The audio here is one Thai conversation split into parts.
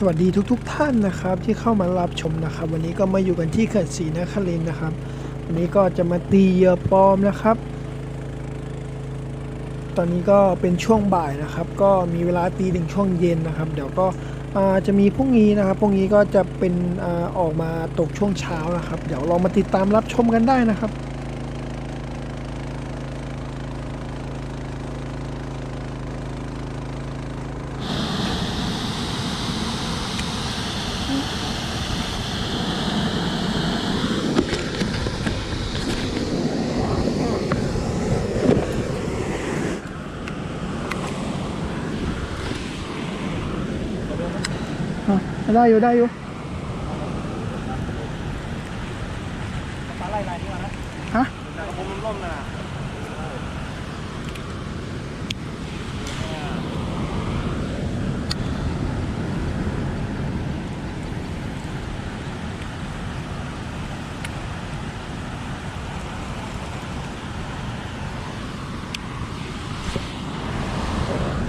สวัสดีทุกๆทท่านนะครับที่เข้ามารับชมนะครับ วันนี้ก็มาอยู่กันที่เขื่อนศรีนครินนะครับ วันนี้ก็จะมาตีเหยื่อปลอมนะครับ ตอนนี้ก็เป็นช่วงบ่ายนะครับ ก็มีเวลาตีถึงช่วงเย็นนะครับ เดี๋ยวก็จะมีพรุ่งนี้นะครับพรุ่งนี้ก็จะเป็นอออกมาตกช่วงเช้านะครับ เดี๋ยวลองมาติดตามรับชมกันได้นะครับ อะได้อยู่ได้อยู่ ปลาไล่ลายนี้มานะ ฮะ กระพงร่มๆนะ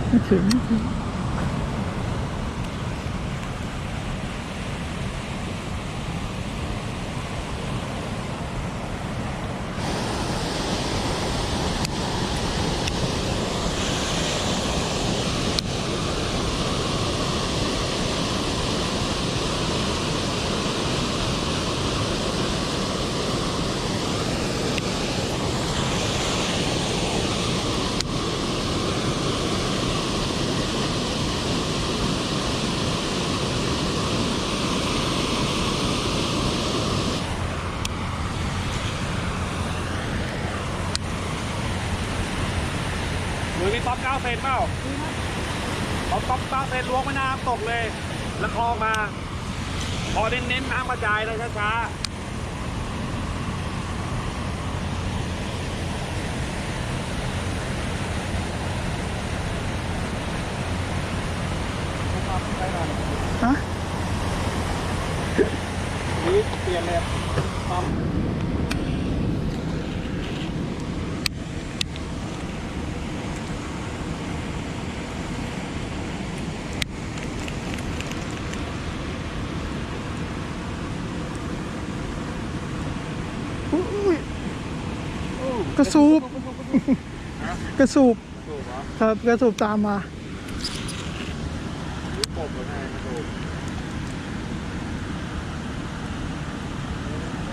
ไม่ถึง หรือมีป๊อปเก้าเซนเปล่าป๊อปป๊อปเก้าเซนล้วงแม่น้ำตกเลย แล้วคลองมา พอเน้นๆน้ำกระจายเลยช้าๆ ฮะ นี่เปลี่ยนเลยปั๊ม อุ๊ย กระสูบกระสูบถูกเหรอครับกระสูบตามมาลูกกบหรือไงถูก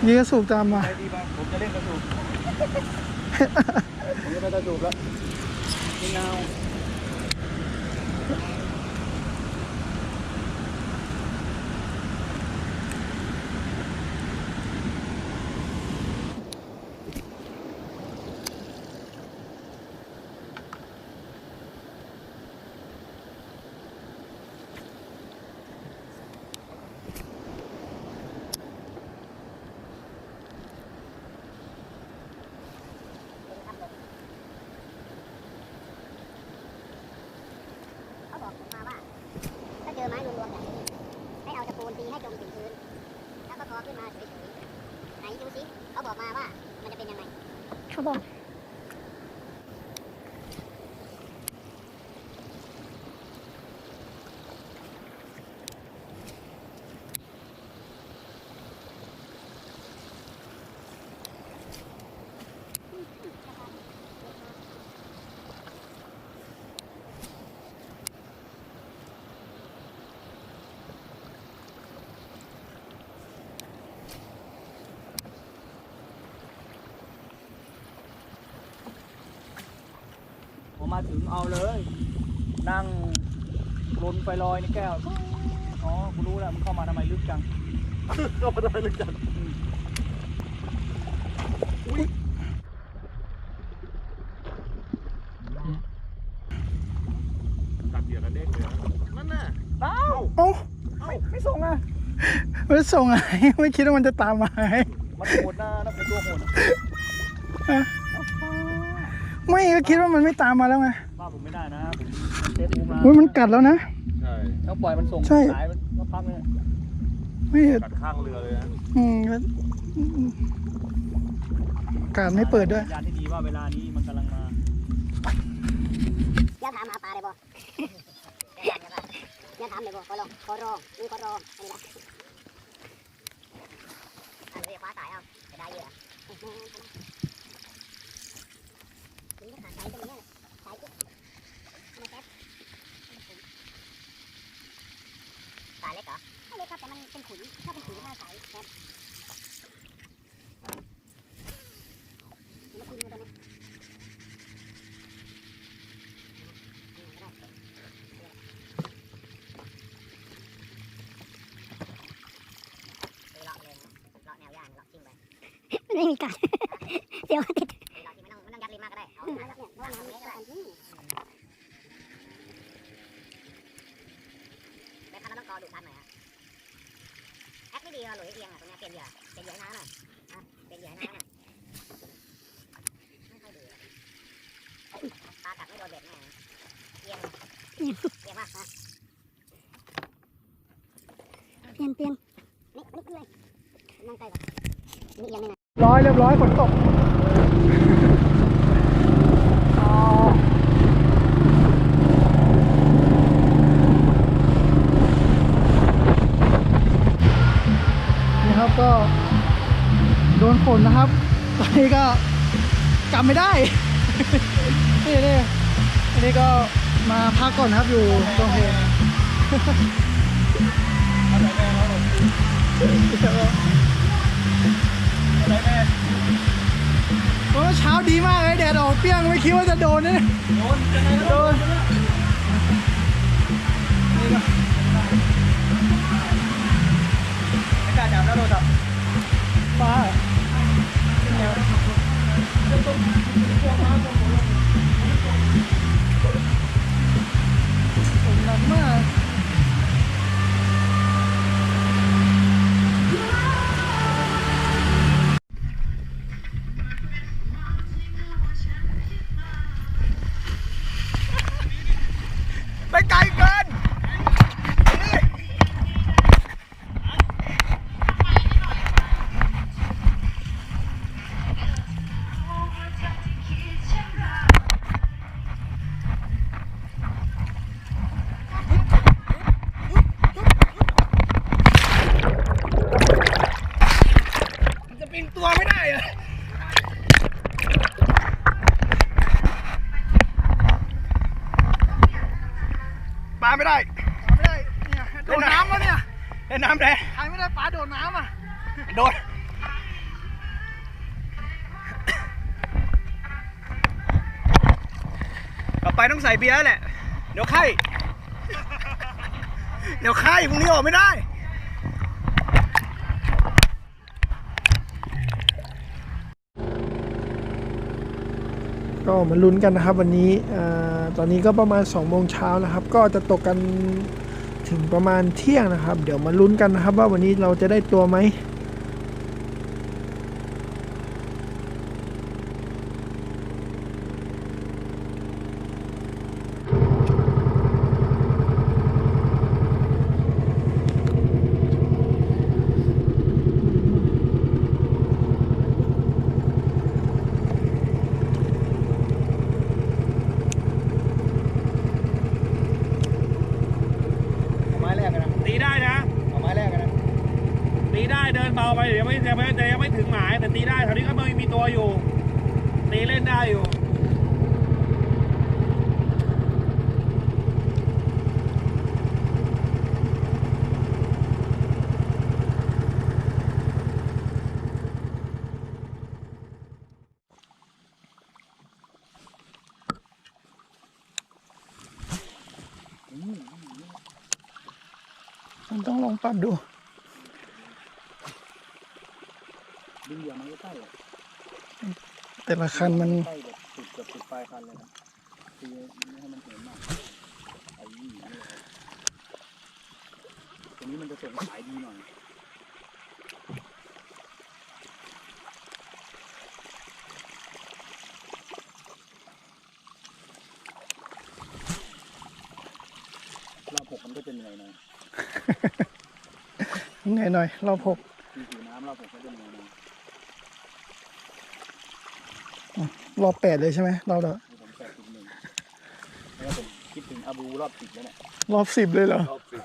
นี่กระสูบตามมาใจดีป่ะผมจะเล่นกระสูบผมจะไปกระสูบแล้วนี่เงาเขาบอกผมมาว่า ถ้าเจอไม้รวมๆแบบนี้ให้เอาตะปูนตีให้จมถึงพื้น แล้วก็คอขึ้นมาเฉยๆไหนดูสิเขาบอกมาว่ามันจะเป็นยังไง เขา มมาถึงเอาเลย นั่งลนไฟลอยในแก้ว อ๋อกูรู้แล้วมันเข้ามาทำไมลึกจัง เข้ามาทำไมลึกจังอุ้ยตัดเหยื่อกันเด้งเลยนั่นน่ะเอ้าเอ้าไม่ไม่ส่งอะ ไม่ส่งอะไรไม่คิดว่ามันจะตามมาให้มันโหดนะนั่นเป็นตัวโหด ไม่ก็คิดว่ามันไม่ตามมาแล้วไงว่าผมไม่ได้นะผมเซฟมูมาอุ้ยมันกัดแล้วนะ ใช่ต้องปล่อยมันส่งใช่ สายมันก็พักเลยไม่กัดข้างเรือเลยนะอืมก็การไม่เปิดด้วย สัญญาณที่ดีว่าเวลานี้มันกำลังมา อย่าถามหาปลาเลยบ่ อย่าถามเลยบ่ขอลองขอรองนี่ขอรองอันนี้ละอันนี้ฟ้าสายเอาจะได้เยอะคุณก็ขาด สายเล็กเหรอไม่เล็กครับแต่มันเป็นขุนถ้าเป็นขุนถ้าสายแคปมาคุยกันตรงนี้เลาะเลยเลาะแนวย่างเลาะทิ้งไม่มีการเดี๋ยวติดเลาะทิ้งไม่ต้องไม่ต้องยัดริมมากก็ได้เอาเนี่ยเพราะว่าน้ำเล็กก็ได้แต่คันต้องกอดูดทันหน่อยฮะแอคไม่ดีอะหลุยเอียงอะตรงเนี้ยเปลี่ยนเหยื่อเปลี่ยนเหยื่อให้น้ำหน่อยอะเปลี่ยนเหยื่อให้น้ำหน่อยไม่ค่อยดีอะปลากัดไม่โดนเบ็ดแน่เอียงเอียงมากนะ เปลี่ยนเปลี่ยน นี่นี่คืออะไรนั่งใกล้ก่อนนี่เอียงนี่นะ ร้อยเรียบร้อยฝนตกอ๋อนี่ครับก็โดนฝนนะครับ ตอนนี้ก็กำไม่ได้ นี่นี่อันนี้ก็มาพักก่อนนะครับอยู่ตรงเพลง โอ้เช้าดีมากเลยแดดออกเปรี้ยงไม่คิดว่าจะโดนนะเนี่ยโดนนี่ก็ไม่กล้าจับแล้วโดนจับฟ้าผมหนักมาก นน้ำแดงใครไม่ได้ปลาโดนน้ำอะ โดนต่อไปต้องใส่เบียร์แหละ เดี๋ยวไข้ เดี๋ยวไข้พรุ่งนี้ออกไม่ได้ก็มาลุ้นกันนะครับวันนี้อ่าตอนนี้ก็ประมาณ2โมงเช้านะครับ ก็จะตกกัน ถึงประมาณเที่ยงนะครับ เดี๋ยวมาลุ้นกันนะครับ ว่าวันนี้เราจะได้ตัวไหม เอาไม้แรกกันนะ ตีได้นะ เอาไม้แรกกันนะ ตีได้เดินเบาไปเดี๋ยวยังไม่ยังไม่ยังไม่ถึงหมายแต่ตีได้แถวนี้ก็ไม่มีตัวอยู่ ตีเล่นได้อยู่มันต้องลองปรับดูงเหยื่อมันใกล้ๆอะ แต่ละคันมันใกล้แบบสุดเกือบสุดปลายคันเลยนะตีไม่ให้มันเห็นมากไอ้ยี่นี่เลยตัวนี้มันจะส่งสายดีหน่อยรอบหกมันก็จะเหนื่อยหน่อยเหนื่อยหน่อยรอบหกมีผิวน้ำรอบหกก็จะเหนื่อยหน่อย รอบแปดเลยใช่ไหมเราเดานี่ผมแปดจุดหนึ่งแล้วผมคิดถึงอาบูรอบสิบแล้วเนี่ยรอบสิบเลยเหรอรอบสิบ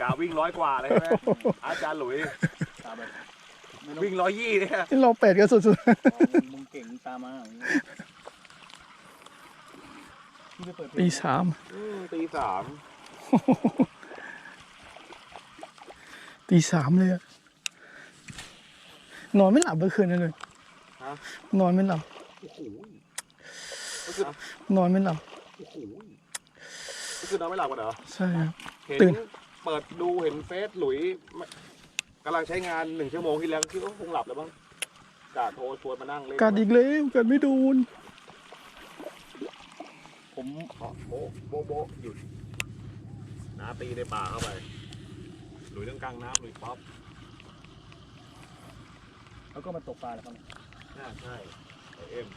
กาวิ่งร้อยกว่าเลยใช่ไหมอาจารย์หลุยตามไปไม่ต้องวิ่งร้อยยี่เนี่ยที่เราแปดก็สุดมึงมึงเก่งมึงตามมาพี่ไปเปิดเพลๆตีงสามอืมตีสามตีสามเลยอะนอนไม่หลับเมื่อคืนนั่นเลยฮะ นอนไม่หลับโอ้โหก็คือนอนไม่หลับโอ้โหก็คือนอนไม่หลับกันเหรอ ใช่ครับเห็นตื่นเปิดดูเห็นเฟซหลุยกำลังใช้งานหนึ่งชั่วโมงที่แล้วก็คิดว่าคงหลับแล้วบ้างกาโทรชวนมานั่งเล่นกัดอีกแล้วกัดไม่โดน ผมอ๋อโบะโบะโบะหยุดน้าตีในป่าเข้าไป หลุยต้องกลางน้ำหลุยป๊อปแล้วก็มาตกปลาแล้วครับ น่าใช่เอ็ม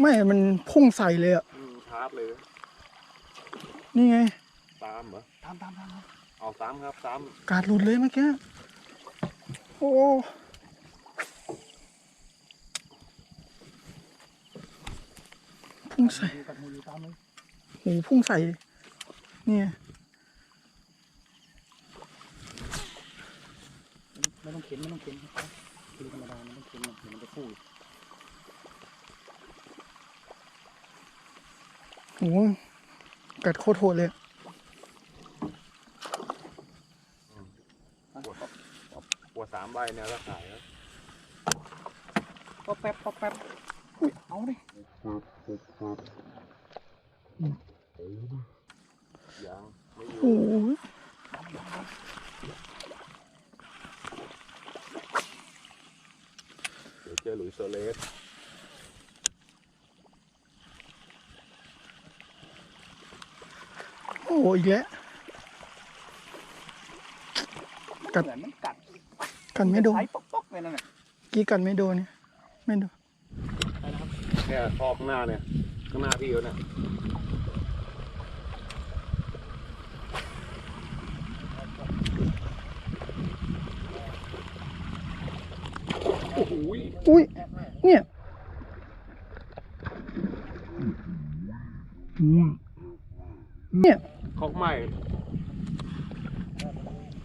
ไม่ มันพุ่งใส่เลยอะ อืมชาร์จเลย นี่ไง ตามเหรอ ตามตามตามเอาตามครับตามกาดหลุดเลยเมื่อกี้ โอ้พุ่งใส่อยู่กับมืออยู่ตามเลยโหูพุ่งใส่ เนี่ย ไม่ต้องเข็นไม่ต้องเข็นครับคือธรรมดาไม่ต้องเข็นหรอกเดี๋ยวมันจะฟูอีกโหกัดโคตรโหดเลยอะปวดสามใบเนี่ยก็ขายแล้วป๊อปแป๊บป๊อปแป๊บอุ้ยเอาดิยังไม่อยู่ โอ้โห เดี๋ยว เจอหลุยส์โซเลสโอ้โหอีกแล้วกัดเหมือนมันกัดกันไม่โดนใช้ป๊อกป๊อกเลยนั่นน่ะกี้กันไม่โดนเนี่ยไม่โดนเนี่ยคอข้างหน้าเนี่ยข้างหน้าพี่เขาเนี่ย อ้โหอุ้ย เนี่ยเนี่ยคอกใหม่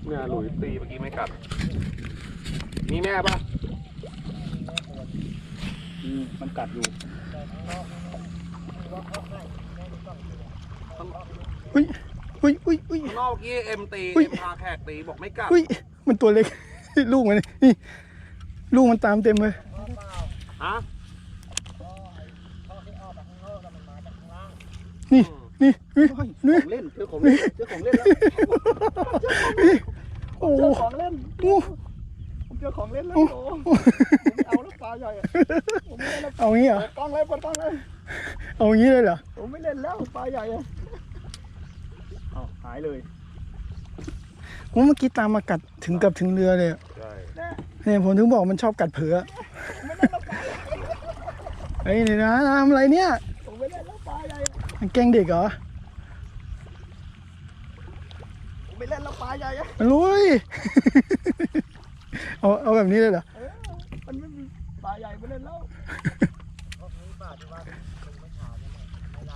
เนี่ยหลุยตีเมื่อกี้ไม่กัด มีแม่ปะอืมมันกัดอยู่อุ้ยอุ้ยอุ้ยอุ้ยข้างนอกเมื่อกี้เอ็มตีอุ๊ยเอ็มพาแขกตีบอกไม่กัดอุ้ย มันตัวเล็ก ลูกมันนี่ ลูกมันตามเต็มเลยฮะนี่นี่นี่ของนี่เล่นเจอของเล่นเจอของเล่นแล้วโอ้เจโหอของเล่นโอ้ผมเจอของเล่นแล้วโอ้ผมไม่เอาแล้วปลาใหญ่อะผมไม่เล่นแล้วเอางี้เหรอเปิดกล้องเลยเปิดกล้องเลยเอางี้เลยเหรอผมไม่เล่นแล้วปลาใหญ่อะเอาหายเลยว่าเมื่อกี้ตามมากัดถึงกับถึงเรือเลยอะใช่ เนี่ยผมถึงบอกมันชอบกัดเผือเฮ้ยนี่นะทำอะไรเนี่ยผมไม่เล่นแล้วปลาใหญ่อะมันแกล้งเด็กเหรอผมไม่เล่นแล้วปลาใหญ่อะมันลุยเอาเอาแบบนี้เลยเหรอเออมันไม่มีปลาใหญ่ไม่เล่นแล้ว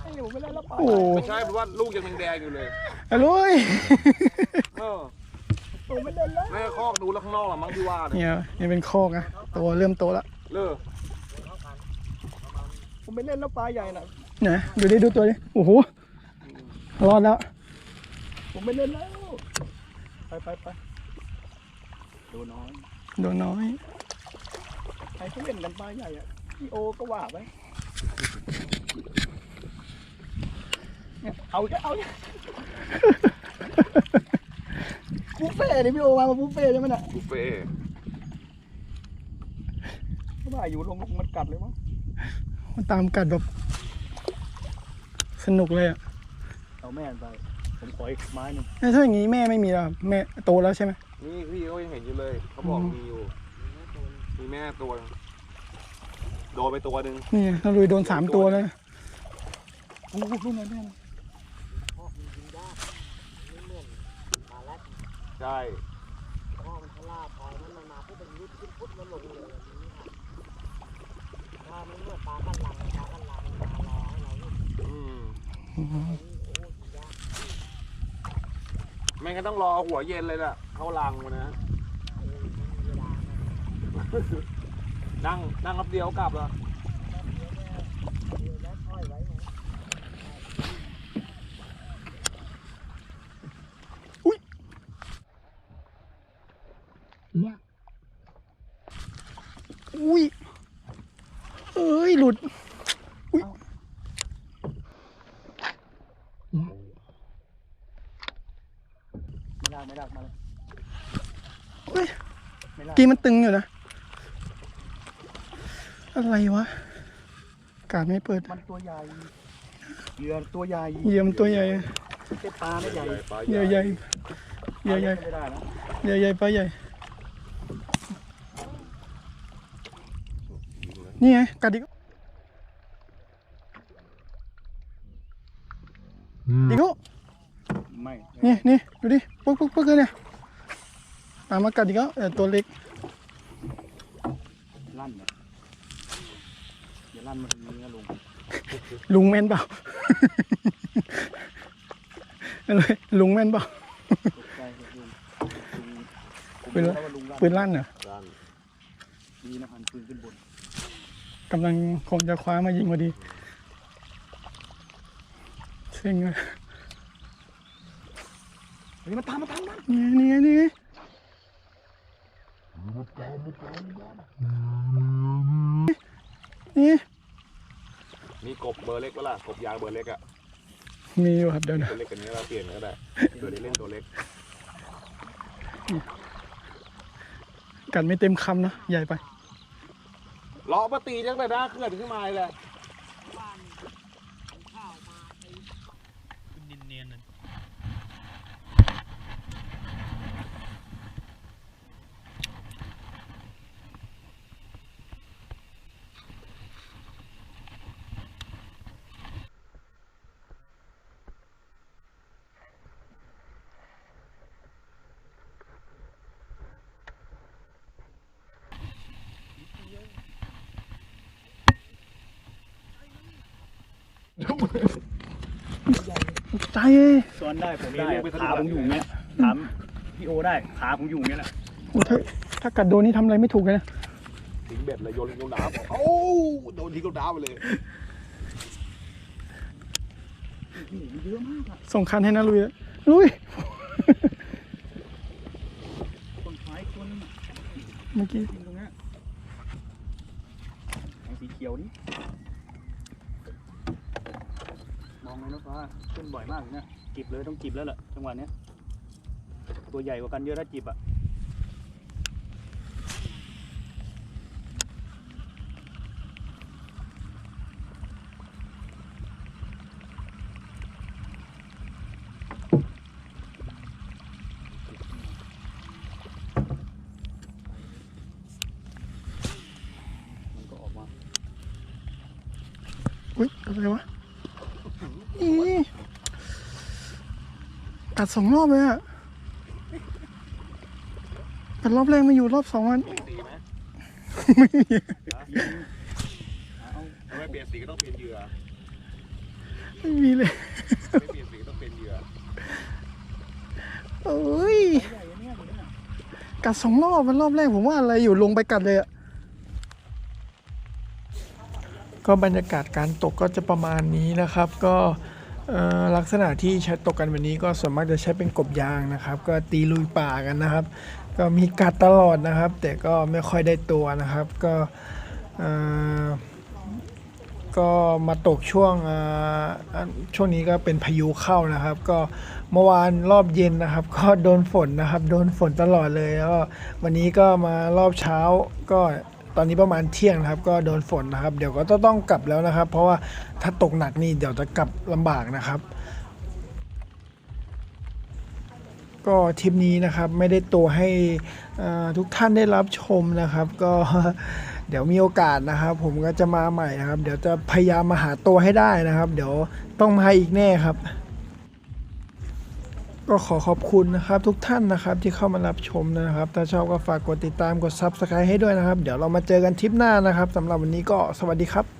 ไอ้ผมไม่เล่นแล้วปลาโอ้ใหญ่ไม่ใช่เพราะว่าลูกยังแดงๆอยู่เลยเอาลุยเออ ผมไม่เล่นแล้วแม่คอกดูแล้วข้างนอกละมั้งที่ว่าเนี่ยเนี่ยเนี่ยเป็นคอกนะโตเริ่มโตแล้วเลิกผมไม่เล่นแล้วปลาใหญ่น่ะนะดูดิดูตัวดิโอ้โหรอดแล้วผมไม่เล่นแล้ว ไปไปไปดูน้อยโดนน้อยใครเขาเล่นกันปลาใหญ่อะพี่โอก็ว่าไปเนี่ยเอาอีกแล้วเอาอีกแล้ว บุฟเฟ่ต์นี่พี่โอมามาบุฟเฟ่ต์ใช่ไหมน่ะบุฟเฟ่ต์ไม่ได้อยู่ลงลงมันกัดเลยวะมันตามกัดแบบ สนุกเลยอะเอาแม่ไป ผมขออีกไม้หนึ่งเอ้ยถ้าอย่างนี้แม่ไม่มีแล้วครับแม่โตแล้วใช่ไหมนี่พี่เขายังเห็นอยู่เลย เขาบอกอืมมีอยู่ มีแม่ตัวหนึ่งโดนไปตัวหนึ่งนี่นาลุยโดนสามตัวแล้วนะโอ้โหลูกไหนแม่ นะใช่อืมไม่งั้นต้องรอหัวเย็นเลยล่ะ เข้ารังมานะ นั่งนั่งรับเดียวกลับเหรอ อุ้ยเอ้ยหลุด ไม่ได้ไม่ได้มาเลย เฮ้ย ไม่ได้ กีมันตึงอยู่นะ อะไรวะ กาดไม่เปิด มันตัวใหญ่ เหยื่อตัวใหญ่ เหยี่ยมนตัวใหญ่อะเจ็บปลาไม่ใหญ่ปลาเหยื่อใหญ่เหยื่อใหญ่ไม่ได้นะเหยื่อใหญ่ปลาใหญ่ นี่ไงกัดอีกอีกแล้วไม่ นี่นี่ดูดิปึ๊กปึ๊กปึ๊กเลยเนี่ยตามมากัดอีกแล้วเออตัวเล็ก ลั่นเนี่ยอย่า ลั่นมาทางนี้นะลุงลุงแม่นเปล่าอะไรลุงแม่นเปล่า ตกใจเลยลุงลุงผมปืนรู้แล้วว่าลุงลั่นปืนลั่นเหรอด้านดีนะหันปืนขึ้นบนกำลังคงจะคว้ามายิงพอดีเซ็งเลยเฮ้ยมันตามมันตามมันนี่ไงนี่ไงนี่ไงนี่ มีกบเบอร์เล็กวะล่ะกบยางเบอร์เล็กอะมีอยู่ครับเดี๋ยวนะ ตัวเล็กกันนี้เราเปลี่ยนก็ได้เดี๋ยวได้เล่นตัวเล็กกัดไม่เต็มคำนะใหญ่ไป ล้อมาตีจังเลยนะเคลื่อนขึ้นมาเลย ใจเอ้ยซ้อนได้ผมได้ขาผมอยู่เนี้ยถามพี่โอได้ขาผมอยู่เนี้ยแหละโอ้ถ้าถ้ากัดโดนนี่ทำอะไรไม่ถูกเลยนะทิ้งเบ็ดเลยโยนลงน้ำโอ้โดนทิ้งลงน้ำไปเลยเยอะมากอะส่งคันให้นะลุยอะลุยคนท้ายคนงอะเมื่อกี้ตรงเนี้ยไอ้สีเขียวนี่ มองเลยนะฟ้าขึ้นบ่อยมากเลยนะจิบเลยต้องจิบแล้วแหละจังหวะเนี้ยตัวใหญ่กว่ากันเยอะถ้าจิบอะมันก็ออกมาอุ้ยอะไรวะอี กัดสองรอบเลยอะกัดรอบแรกไมาอยู่รอบสองมันตีไหมไม่มีเอาถ้าไม่เปลี่ยนสีก็ต้องเปลี่ยนเหยื่อไม่มีเลย ไม่เปลี่ยนสีก็ต้องเปลี่ยนเหยื่อเอ้ยใหญ่เนี่ยอยู่เนี่ยกัดสองรอบมันรอบแรกผมว่าอะไรอยู่ลงไปกัดเลยอะก็บรรยากาศการตกก็จะประมาณนี้นะครับ ก็เอ่อ ลักษณะที่ใช้ตกกันวันนี้ก็ส่วนมากจะใช้เป็นกบยางนะครับ ก็ตีลุยป่ากันนะครับ ก็มีกัดตลอดนะครับ แต่ก็ไม่ค่อยได้ตัวนะครับ ก็ก็มาตกช่วงช่วงนี้ก็เป็นพายุเข้านะครับ ก็เมื่อวานรอบเย็นนะครับ ก็โดนฝนนะครับ โดนฝนตลอดเลยแล้ววันนี้ก็มารอบเช้าก็ ตอนนี้ประมาณเที่ยงนะครับ ก็โดนฝนนะครับ เดี๋ยวก็ต้องกลับแล้วนะครับ เพราะว่าถ้าตกหนักนี่เดี๋ยวจะกลับลำบากนะครับ ก็ทริปนี้นะครับไม่ได้ตัวให้ทุกท่านได้รับชมนะครับ ก็เดี๋ยวมีโอกาสนะครับ ผมก็จะมาใหม่นะครับ เดี๋ยวจะพยายามมาหาตัวให้ได้นะครับ เดี๋ยวต้องมาอีกแน่ครับ ก็ขอขอบคุณนะครับทุกท่านนะครับที่เข้ามารับชมนะครับ ถ้าชอบก็ฝากกดติดตามกด Subscribe ให้ด้วยนะครับ เดี๋ยวเรามาเจอกันทริปหน้านะครับสำหรับวันนี้ก็สวัสดีครับ